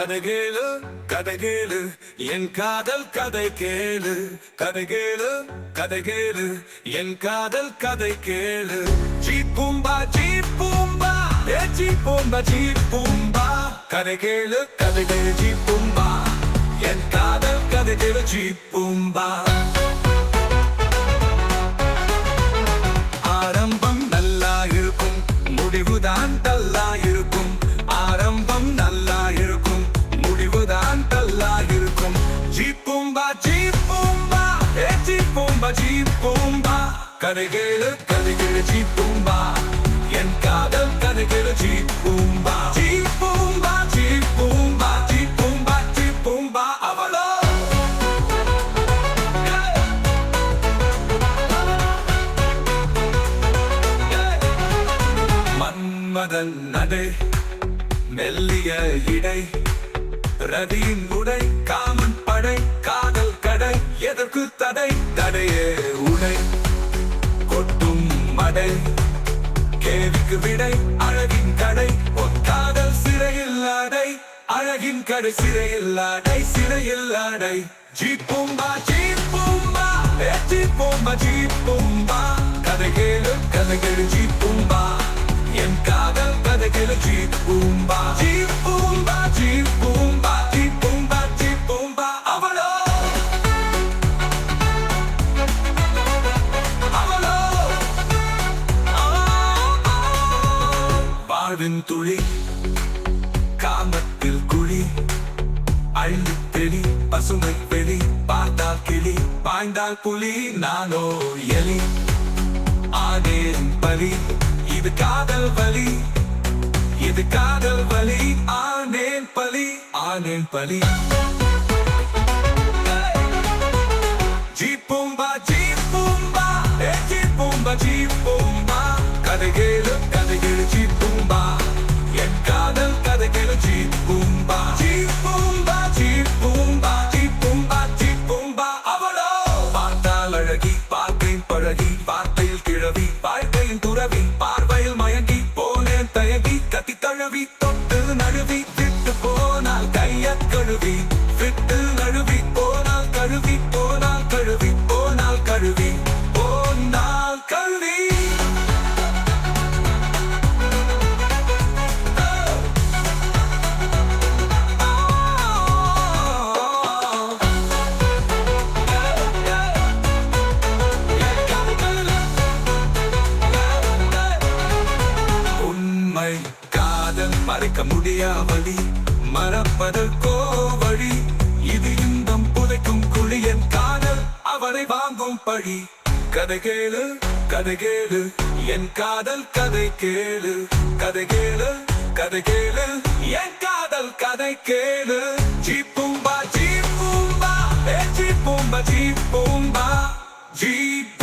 கதை கேளு கதை கேளு. என் காதல் கதை கேளு கதை கேளு கதை கேளு. என் காதல் கதை கேளு. ஜீப்பூம்பா ஜீப்பூம்பா ஏ ஜீப்பூம்பா ஜீப்பூம்பா கதை கேளு கதை கேளு ஜீப்பூம்பா என் காதல் கதை கேளு ஜீப்பூம்பா ஆரம்பம் நல்லா இருக்கும் முடிவுதான் ஜீப்பூம்பா. ஜீப்பூம்பா கதைகேளு கதைகேளு ஜீப்பூம்பா. என் காதல் கதைகேளு ஜீப்பூம்பா. ஜீப்பூம்பா ஜீப்பூம்பா ஜீப்பூம்பா ஜீப்பூம்பா அவளோ. மன்மதன் நடை மெல்லிய இடை. ரதியின் உடை காமன் படை காதல் கடை எதற்கு தடை? அழகு விடை அழகின் கடை ஒத்தாதல் சிறையில்லாடை அழகின் கடை சிறையில்லாடை சிறையில்லாடை சிறையில் அடை ஜீப்பூம்பா ஜீப்பூம்பா ஜீப்பூம்பா ஜீப்பூம்பா கதை கேளு கதை கேளு ஜீப்பூம்பா வாழ்வின் துளி காமத்தில் குழி அள்ளி தெளி பசுமை வெளி பார்த்தால் கிளி பாய்ந்தால் புலி நானோ எலி. ஆனேன் பலி இது காதல் வலி இது காதல் வலி ஆனேன் பலி ஆனேன் பலி. துறவி பார்வையில் மயங்கி போனேன். தயங்கி கத்தி தழுவி தொட்டு நழுவி விட்டு போனால் கைய கழுவி விட்டு காதல் மறைக்க முடியாவழி மறப்பதற்கோ வழி. இது இன்பம் புதைக்கும் குழியன் காதல். அவரை வாங்கும் பழி. கதை கேளு கதை கேளு. என் காதல் கதை கேளு. கதை கேளு கதை கேளு. என் காதல் கதை கேளு. ஜீப்பூம்பா ஜீப்பூம்பா ஏ ஜீப்பூம்பா ஜீப்பூம்பா ஜீப்பூம்பா ஜீப்பூம்பா